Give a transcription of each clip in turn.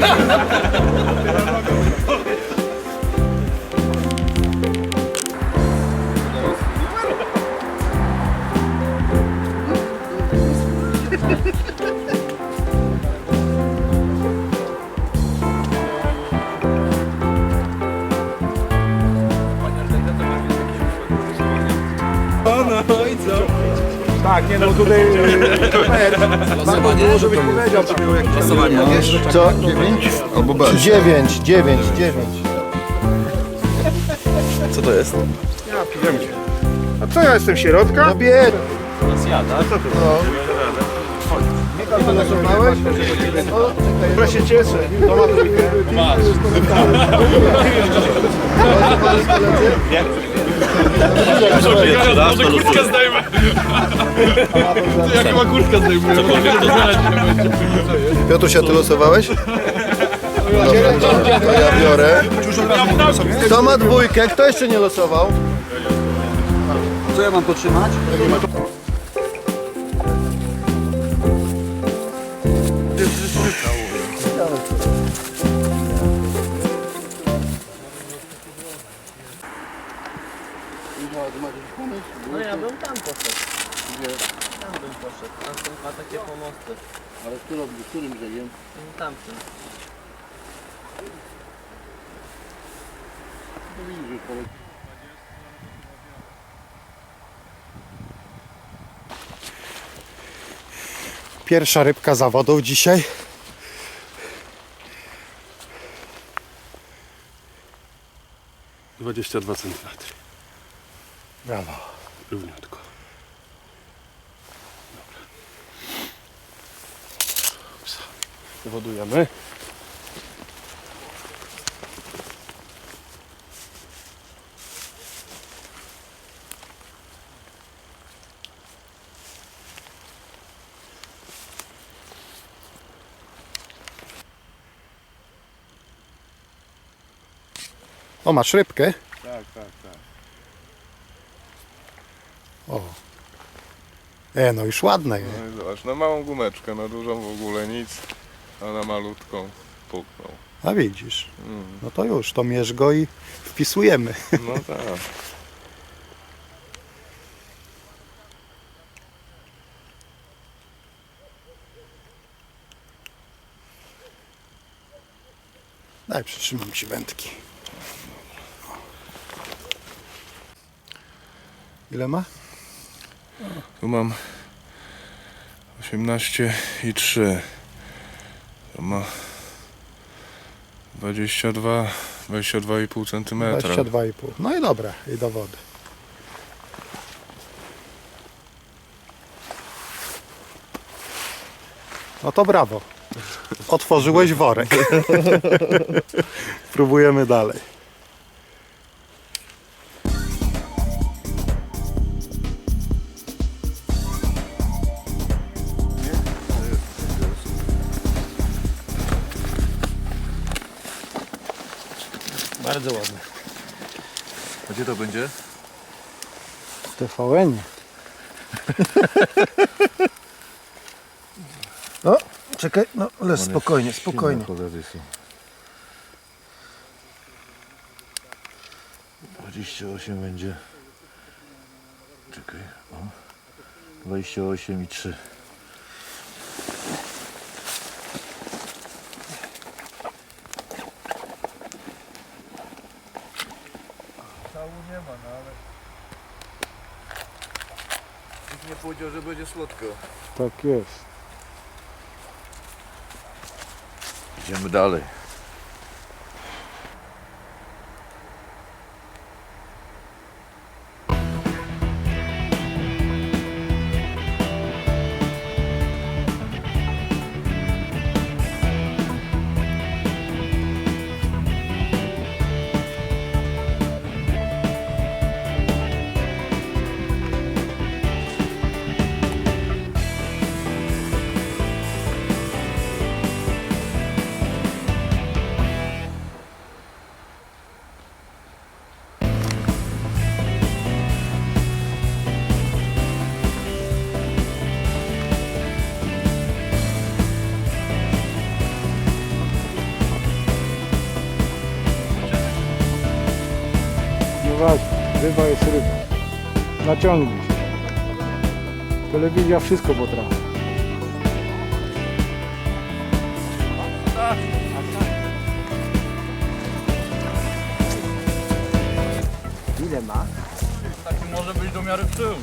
Ha ha ha ha! Tak, nie no tutaj... Bardzo dużo żebyś powiedział, co było jak Co? 9? Albo B. 9, 9, 9. Co to jest? Ja piwem cię. A co ja jestem środka? No bied. Co ty? Michał, wylosowałeś? O, czekaj. Ja się cieszę. To ma. Wylosowałeś koledzy? Może kurtkę zdejmę. Jak chyba kurtkę zdejmę. Piotruś, a ty losowałeś? Dobra, to, to ja biorę. Kto ma dwójkę? Kto jeszcze nie losował? Co ja mam potrzymać? Bym tam poszedł. Tam bym poszedł. Tam są dwa takie pomosty. Ale którym, którym brzegiem? No Tamtym. Pierwsza rybka zawodów dzisiaj. Dwadzieścia dwa centymetry. Brawo. Równiutko. Wodujemy. O, masz rybkę? Tak, tak, tak. O. E, no już ładne. No i zobacz, na małą gumeczkę, na dużą w ogóle nic, a na malutką puknął. A widzisz. Mm. No to już, to mierz go i wpisujemy. No tak. Daj, przytrzymam ci wędki. Ile ma? Tu mam 18 i 3. To ma 22, 22,5 cm. 22,5. No i dobra, i do wody. No to brawo. Otworzyłeś worek. Próbujemy dalej. Będzie? W TVN. No, czekaj, no, ale spokojnie, spokojnie. Cholery są. 28 będzie. Czekaj. O. 28 i 3. Nie powiedział, że będzie słodko. Tak jest. Idziemy dalej. Naciągnij się. Telewizja wszystko potrafi. Ile ma? Taki może być do miary przyłóż.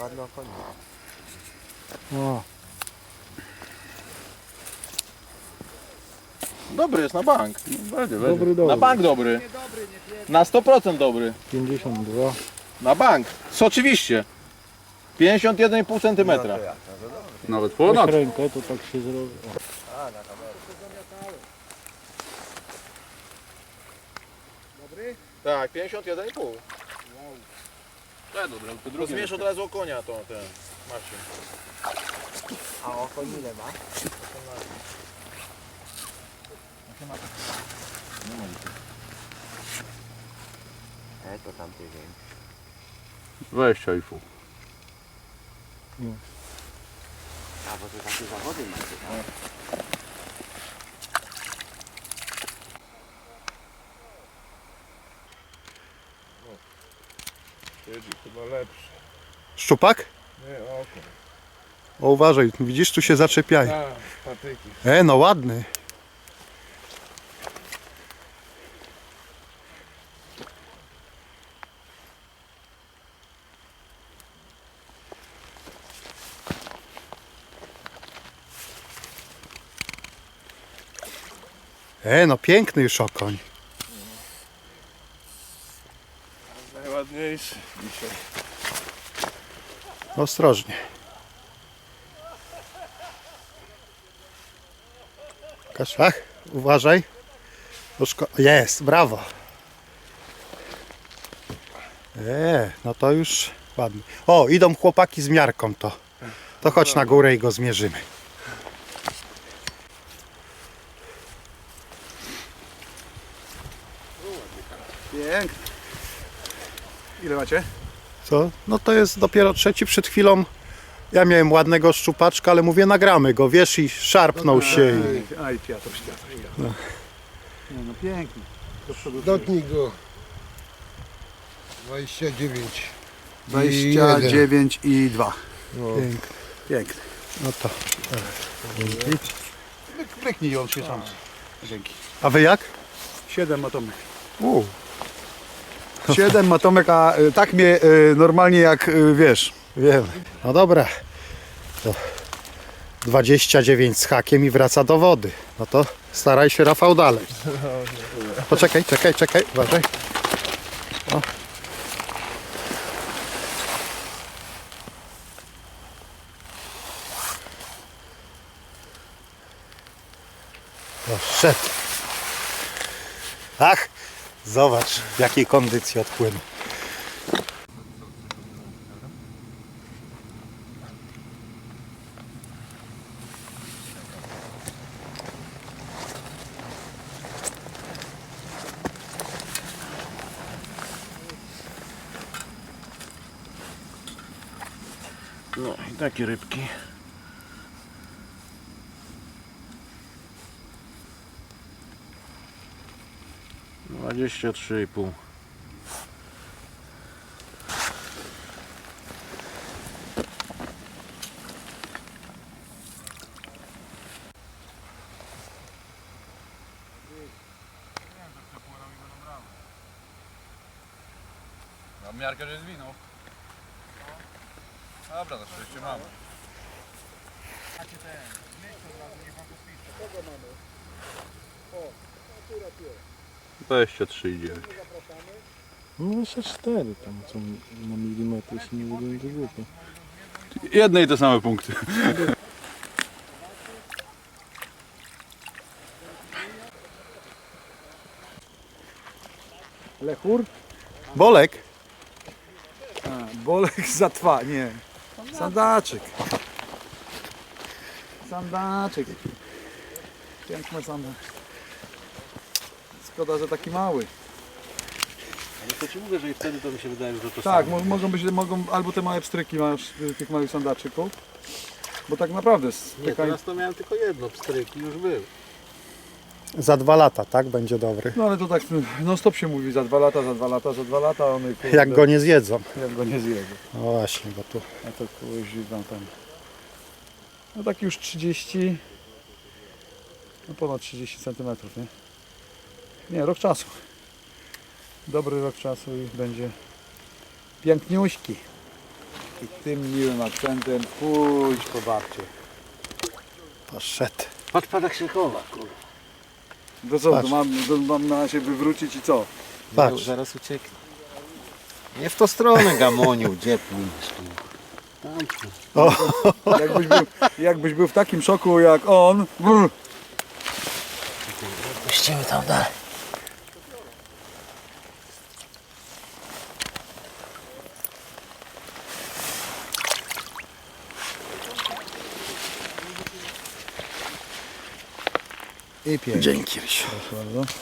Ładno okonie. O, Dobry jest na bank. Będzie, dobry, Na dobry. bank dobry. Na 100% dobry. 52. Na bank. Co oczywiście. 51,5 cm. Nawet ponad. Weź rękę, to tak się zrobi. O. Tak, 51,5. To zmierz od razu o konia to ten Marcin. A okoń ile ma? E, to tam tydzień. 20,5. A, bo to takie zawody macie, tak? Siedzi chyba lepszy. Szczupak? Nie, oko. O, uważaj, widzisz, tu się zaczepiają. Tak, patyki. E, no ładny. E, no piękny już okoń. Najładniejszy dzisiaj. Ostrożnie. Kaszach, uważaj. Szko- Jest, brawo. E, no to już ładnie. O, idą chłopaki z miarką to. To chodź na górę i go zmierzymy. Pięknie. Ile macie? Co? No to jest dopiero trzeci przed chwilą. Ja miałem ładnego szczupaczka, ale mówię nagramy go, wiesz, i szarpnął się. I... Aj, Piotr, Piotr, Piotr. Nie no, pięknie. Do przodu. Dotnij go. 29. 29 i 2. Piękny. Piękny. No to. Kliknij on się sam. Dzięki. A wy jak? 7 atomek. U, 7 atomek, a y, tak mnie y, normalnie jak y, wiesz. Wiem. No dobra. To 29 z hakiem i wraca do wody. No to staraj się Rafał dalej. Poczekaj, czekaj, czekaj, uważaj. O, szedł. Ach, zobacz w jakiej kondycji odpłynął. No i takie rybki. 23,5 Mam miarkę, że jest zwinął. Dobra, na szczęście mamy. Macie ten, zmniejsz to od razu, niech wam to Kogo mamy? O, akurat jest. 23,9. No, no jeszcze 4 tam co na milimetr, jeśli nie wygląda głupio. Jedne i te same punkty. Lechur? Bolek? A, bolek za twa, nie. Sandaczek. Sandaczek. Piękny sandaczek. Szkoda, że taki mały. Ale to ci mówię, że i wtedy to mi się wydaje, że to Tak, mo- mogą być, mogą, albo te małe pstryki masz y, tych małych sandaczyków. Bo tak naprawdę Nie, spykań... teraz to miałem tylko jedno, pstryk i już był. Za dwa lata, tak? Będzie dobry. No ale to tak non stop się mówi za dwa lata, za dwa lata, za dwa lata, one kurde, Jak go nie zjedzą. jak go nie zjedzie. No właśnie, bo tu A to kogoś tam tam. No tak już 30, no ponad 30 cm, nie? Nie, rok czasu. Dobry rok czasu i będzie piękniuśki. I tym miłym akcentem pójdź po babcie. poszedł. Patrz pan jak się chowa, kurwa. To co, to Patrz. mam, to mam na się wywrócić i co? Patrz. Zaraz ucieknie. Nie w tą stronę gamonił, gdzie pójdziesz? kurwa. Jakbyś był, jakbyś był w takim szoku jak on. brr, Puścimy tam dalej. I pięknie. Dzięki, Rysiu. Proszę bardzo.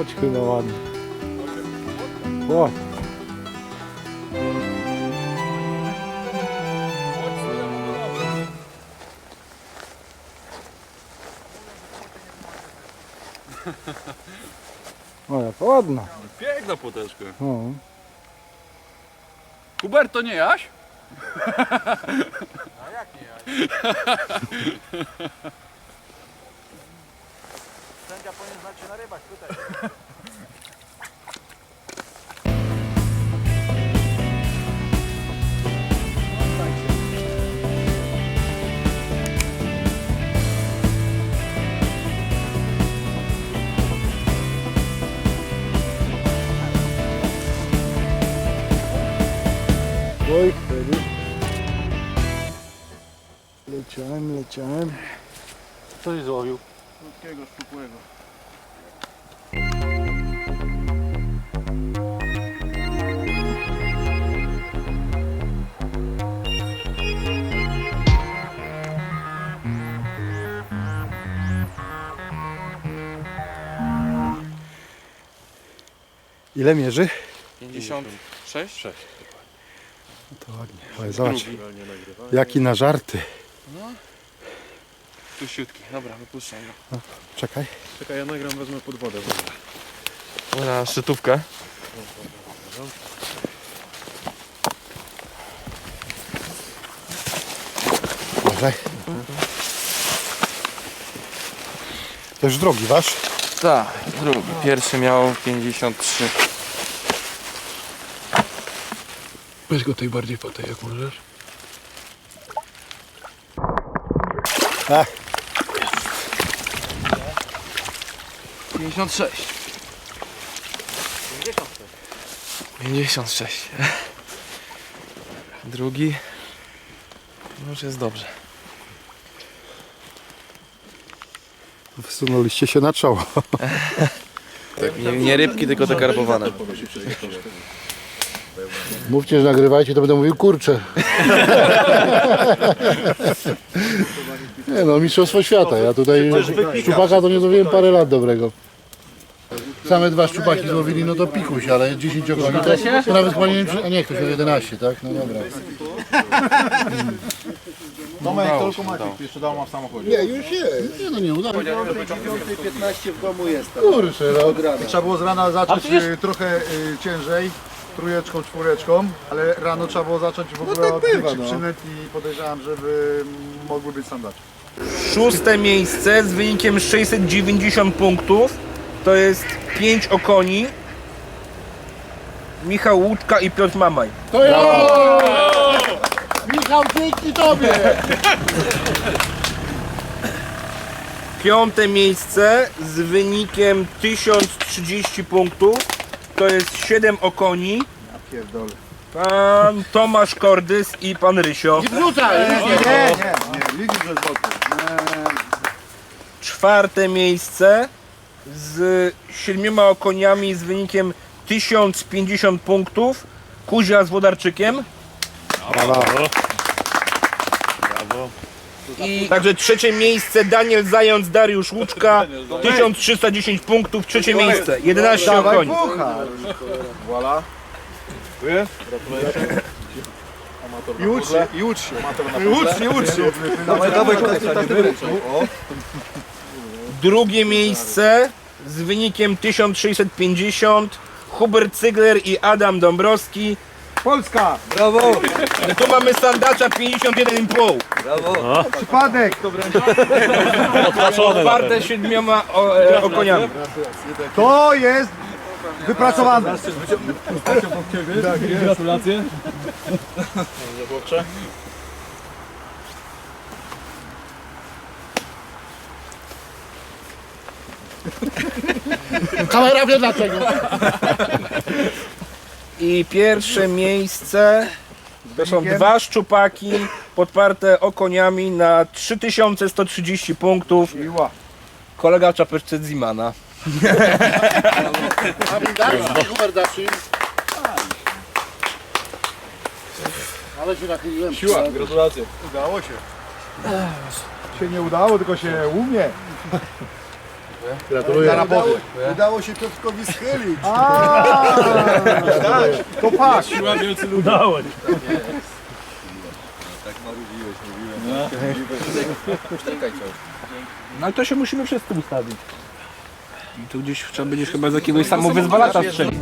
Chodź chyba ładnie. Chodź. O, jak ładna. Piękna poteczka. No. Hubert, to nie Jaś? Oj, wtedy. Leciałem, leciałem. Coś złowił. Krótkiego, szczupłego. Ile mierzy? 56? To ładnie. Ale zobacz. Jaki na żarty. Tusiutki. Dobra, wypuszczam go. Czekaj. Czekaj, ja nagram, wezmę pod wodę. Na szczytówkę. Uważaj. To już drogi wasz? Tak, drugi. Pierwszy miał 53. Weź go tej bardziej po tej, jak możesz. Ach, 56. 56. Drugi. No już jest dobrze. Wsunęliście się na czoło. Nie, nie rybki, tylko te karbowane. Mówcie, że nagrywajcie, to będę mówił kurczę. Nie no, mistrzostwo świata. Ja tutaj szczupaka to nie złowiłem parę lat dobrego. Same dwa szczupaki złowili, no to pikuś, ale 10 okoni to, to nawet chyba nie wiem, czy- a nie, ktoś miał 11, tak? No dobra. Tomek, tylko Maciek jeszcze dał ma w samochodzie. Nie, już jest. Nie no, nie udało. 15 w domu jestem. Kurczę, no. Trzeba było z rana zacząć y, trochę y, ciężej, trójeczką, czwóreczką, ale rano trzeba było zacząć w ogóle tak od bywa, no. i podejrzewam, żeby mogły być sandacze. Szóste miejsce z wynikiem 690 punktów. To jest 5 okoni. Michał Łódka i Piotr Mamaj. To ja! Michał, dzięki tobie! Piąte miejsce z wynikiem 1030 punktów. To jest 7 okoni. Pierdolę. Pan Tomasz Kordys i pan Rysio. Wrzucaj! Nie, nie, nie, widzisz, że z boku. czwarte miejsce z siedmioma okoniami z wynikiem 1050 punktów. Kuzia z Wodarczykiem. I także trzecie miejsce Daniel Zając, Dariusz Łuczka, 1310 punktów, trzecie miejsce, 11 okoni. I ucz się, i ucz się. I ucz się, ucz się. Dawaj, dawaj, Drugie miejsce z wynikiem 1650 Hubert Cygler i Adam Dąbrowski. Polska! Brawo! Tu mamy sandacza 51,5. Przypadek! Czwarte siedmioma o, e, okoniami. To jest wypracowane. Gratulacje. Kamera wie dlaczego. I pierwsze miejsce to są dwa szczupaki podparte okoniami na 3130 punktów. Kolega w czapeczce Zimana. Numer daszy. Ale się nachyliłem. Siła. Gratulacje. Udało się. Się nie udało, tylko się umie. Gratuluję. Udało się Piotrkowi schylić. To patrz. Siła wielcy ludzi. No i to się musimy wszyscy ustawić. I tu gdzieś trzeba będzie chyba z jakiegoś samowyzwalacza strzelić.